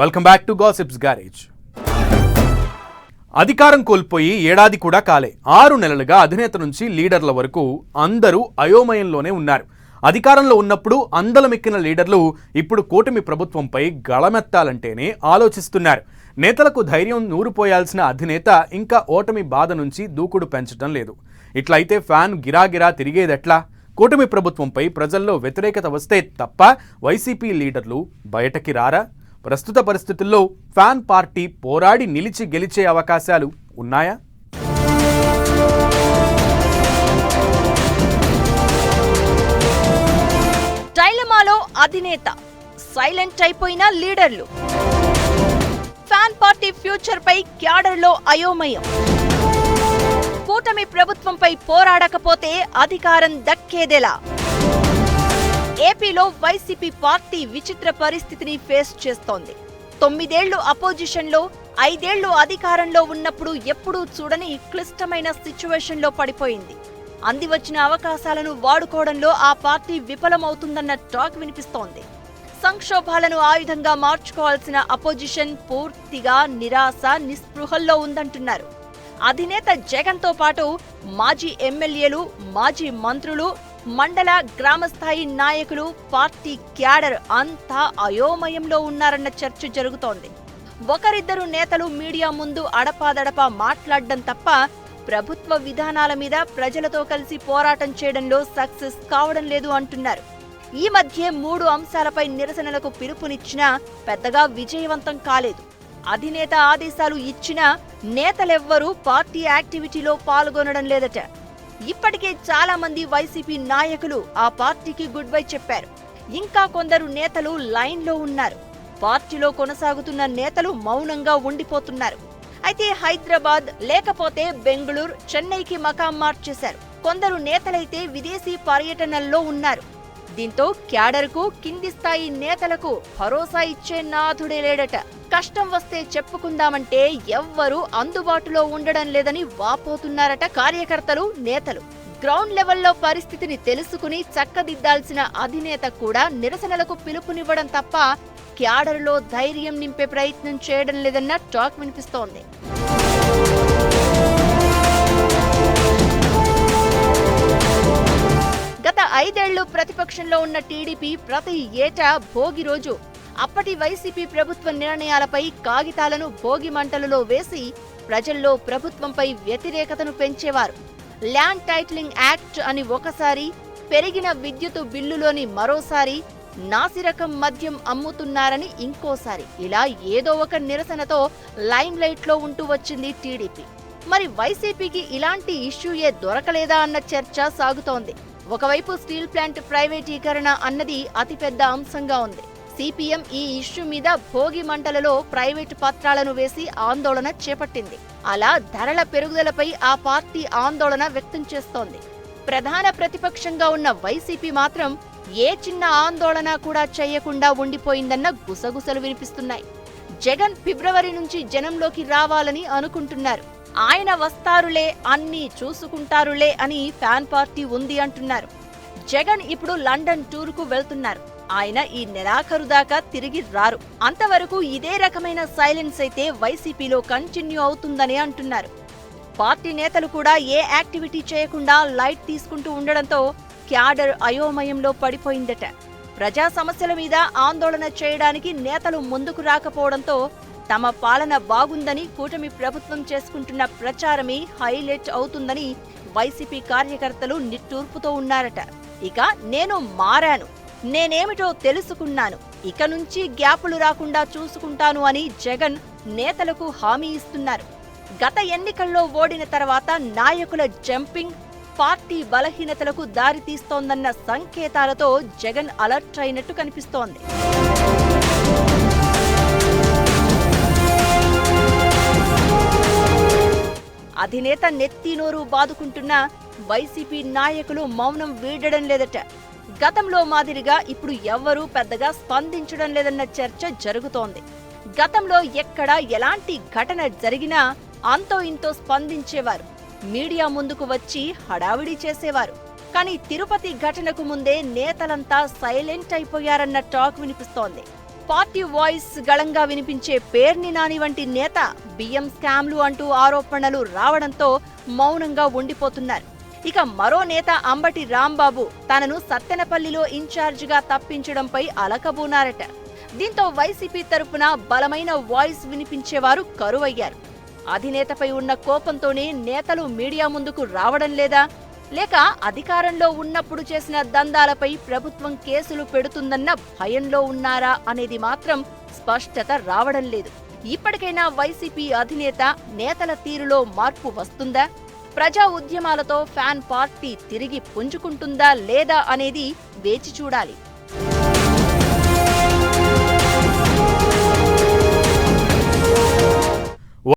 Welcome back to gossips garage అధికారం కోల్పోయి ఏడాది కూడా కాలే. ఆరు నెలలుగా అధినేత నుంచి లీడర్ల వరకు అందరూ అయోమయంలోనే ఉన్నారు. అధికారంలో ఉన్నప్పుడు అందలమెక్కిన లీడర్లు ఇప్పుడు కూటమి ప్రభుత్వంపై గళమెత్తాలంటేనే ఆలోచిస్తున్నారు. నేతలకు ధైర్యం నూరుపోయాల్సిన అధినేత ఇంకా ఓటమి బాధ నుంచి దూకుడు పెంచడం లేదు. ఇట్లయితే ఫ్యాన్ గిరాగిరా తిరిగేదెట్లా? కూటమి ప్రభుత్వంపై ప్రజల్లో వ్యతిరేకత వస్తే తప్ప వైసీపీ లీడర్లు బయటకి రారా? ప్రస్తుత పరిస్థితుల్లో ఫ్యాన్ పార్టీ పోరాడి నిలిచి గెలిచే అవకాశాలు ఉన్నాయా? డైలమాలో అధినేత సైలెంట్ అయిపోయిన లీడర్లు. ఫ్యాన్ పార్టీ ఫ్యూచర్ పై క్యాడర్లో అయోమయం. కూటమి ప్రభుత్వంపై పోరాడకపోతే అధికారం దక్కేదెలా? ఏపీలో వైసీపీ పార్టీ విచిత్ర పరిస్థితిని ఫేస్ చేస్తోంది. తొమ్మిదేళ్ళు అపోజిషన్లో ఐదేళ్ళు అధికారంలో ఉన్నప్పుడు ఎప్పుడూ చూడని క్లిష్టమైన సిచ్యువేషన్లో పడిపోయింది. అందివచ్చిన అవకాశాలను వాడుకోవడంలో ఆ పార్టీ విఫలమవుతుందన్న టాక్ వినిపిస్తోంది. సంక్షోభాలను ఆయుధంగా మార్చుకోవాల్సిన అపోజిషన్ పూర్తిగా నిరాశ నిస్పృహల్లో ఉందంటున్నారు. అధినేత జగన్తో పాటు మాజీ ఎమ్మెల్యేలు మాజీ మంత్రులు మండల గ్రామస్థాయి నాయకులు పార్టీ క్యాడర్ అంతా అయోమయంలో ఉన్నారన్న చర్చ జరుగుతోంది. ఒకరిద్దరు నేతలు మీడియా ముందు అడపాదడపా మాట్లాడడం తప్ప ప్రభుత్వ విధానాల మీద ప్రజలతో కలిసి పోరాటం చేయడంలో సక్సెస్ కావడం లేదు అంటున్నారు. ఈ మధ్య మూడు అంశాలపై నిరసనలకు పిలుపునిచ్చినా పెద్దగా విజయవంతం కాలేదు. అధినేత ఆదేశాలు ఇచ్చినా నేతలెవ్వరూ పార్టీ యాక్టివిటీలో పాల్గొనడం లేదట. ఇప్పటికే చాలా మంది వైసీపీ నాయకులు ఆ పార్టీకి గుడ్ బై చెప్పారు. ఇంకా కొందరు నేతలు లైన్లో ఉన్నారు. పార్టీలో కొనసాగుతున్న నేతలు మౌనంగా ఉండిపోతున్నారు. అయితే హైదరాబాద్ లేకపోతే బెంగళూరు చెన్నైకి మకాం మార్చేశారు. కొందరు నేతలైతే విదేశీ పర్యటనల్లో ఉన్నారు. దీంతో క్యాడర్కు కింది స్థాయి నేతలకు భరోసా ఇచ్చే నాథుడే లేడట. కష్టం వస్తే చెప్పుకుందామంటే ఎవ్వరూ అందుబాటులో ఉండడం లేదని వాపోతున్నారట కార్యకర్తలు నేతలు. గ్రౌండ్ లెవెల్లో పరిస్థితిని తెలుసుకుని చక్కదిద్దాల్సిన అధినేత కూడా నిరసనలకు పిలుపునివ్వడం తప్ప క్యాడర్లో ధైర్యం నింపే ప్రయత్నం చేయడం లేదన్న టాక్ వినిపిస్తోంది. ఐదేళ్ళు ప్రతిపక్షంలో ఉన్న టీడీపీ ప్రతి ఏటా భోగి రోజు. అప్పటి వైసీపీ ప్రభుత్వ నిర్ణయాలపై కాగితాలను భోగి మంటలలో వేసి ప్రజల్లో ప్రభుత్వంపై వ్యతిరేకతను పెంచేవారు. ల్యాండ్ టైటిలింగ్ యాక్ట్ అని ఒకసారి పెరిగిన విద్యుత్ బిల్లులోని మరోసారి నాసిరకం మద్యం అమ్ముతున్నారని ఇంకోసారి. ఇలా ఏదో ఒక నిరసనతో లైమ్ లైట్లో ఉంటూ వచ్చింది టీడీపీ. మరి వైసీపీకి ఇలాంటి ఇష్యూయే దొరకలేదా అన్న చర్చ సాగుతోంది. ఒకవైపు స్టీల్ ప్లాంట్ ప్రైవేటీకరణ అన్నది అతిపెద్ద అంశంగా ఉంది. సిపిఎం ఈ ఇష్యూ మీద భోగి మంటలలో ప్రైవేటు పత్రాలను వేసి ఆందోళన చేపట్టింది. అలా ధరల పెరుగుదలపై ఆ పార్టీ ఆందోళన వ్యక్తం చేస్తోంది. ప్రధాన ప్రతిపక్షంగా ఉన్న వైసీపీ మాత్రం ఏ చిన్న ఆందోళన కూడా చేయకుండా ఉండిపోయిందన్న గుసగుసలు వినిపిస్తున్నాయి. జగన్ ఫిబ్రవరి నుంచి జనంలోకి రావాలని అనుకుంటున్నారు. ఆయన వస్తారులే అన్నీ చూసుకుంటారులే అని ఫ్యాన్ పార్టీ ఉంది అంటున్నారు. జగన్ ఇప్పుడు లండన్ టూర్కు వెళ్తున్నారు. ఆయన ఈ నెలాఖరు దాకా తిరిగి రారు. అంతవరకు ఇదే రకమైన సైలెన్స్ అయితే వైసీపీలో కంటిన్యూ అవుతుందని అంటున్నారు. పార్టీ నేతలు కూడా ఏ యాక్టివిటీ చేయకుండా లైట్ తీసుకుంటూ ఉండడంతో క్యాడర్ అయోమయంలో పడిపోయిందట. ప్రజా సమస్యల మీద ఆందోళన చేయడానికి నేతలు ముందుకు రాకపోవడంతో తమ పాలన బాగుందని కూటమి ప్రభుత్వం చేసుకుంటున్న ప్రచారమే హైలైట్ అవుతుందని వైసీపీ కార్యకర్తలు నిట్టూర్పుతో ఉన్నారట. ఇక నేను మారాను. నేనేమిటో తెలుసుకున్నాను. ఇక నుంచి గ్యాపులు రాకుండా చూసుకుంటాను అని జగన్ నేతలకు హామీ ఇస్తున్నారు. గత ఎన్నికల్లో ఓడిన తర్వాత నాయకుల జంపింగ్ పార్టీ బలహీనతలకు దారితీస్తోందన్న సంకేతాలతో జగన్ అలర్ట్ అయినట్టు కనిపిస్తోంది. అధినేత నెత్తినోరు బాదుకుంటున్న వైసీపీ నాయకులు మౌనం వీడడం లేదట. గతంలో మాదిరిగా ఇప్పుడు ఎవ్వరూ పెద్దగా స్పందించడం లేదన్న చర్చ జరుగుతోంది. గతంలో ఎక్కడ ఎలాంటి ఘటన జరిగినా అంతో ఇంతో స్పందించేవారు. మీడియా ముందుకు వచ్చి హడావిడి చేసేవారు. కానీ తిరుపతి ఘటనకు ముందే నేతలంతా సైలెంట్ అయిపోయారన్న టాక్ వినిపిస్తోంది. పార్టీ వాయిస్ గళంగా వినిపించే పేర్ని నాని వంటి నేత బియ్యం స్కామ్లు అంటూ ఆరోపణలు రావడంతో మౌనంగా ఉండిపోతున్నారు. ఇక మరో నేత అంబటి రాంబాబు తనను సత్తెనపల్లిలో ఇన్ఛార్జిగా తప్పించడంపై అలకబూనారట. దీంతో వైసీపీ తరపున బలమైన వాయిస్ వినిపించేవారు కరువయ్యారు. అధినేతపై ఉన్న కోపంతోనే నేతలు మీడియా ముందుకు రావడం లేదా లేక అధికారంలో ఉన్నప్పుడు చేసిన దందాలపై ప్రభుత్వం కేసులు పెడుతుందన్న భయంలో ఉన్నారా అనేది మాత్రం స్పష్టత రావడం లేదు. ఇప్పటికైనా వైసీపీ అధినేత నేతల తీరులో మార్పు వస్తుందా? ప్రజా ఉద్యమాలతో ఫ్యాన్ పార్టీ తిరిగి పుంజుకుంటుందా లేదా అనేది వేచి చూడాలి.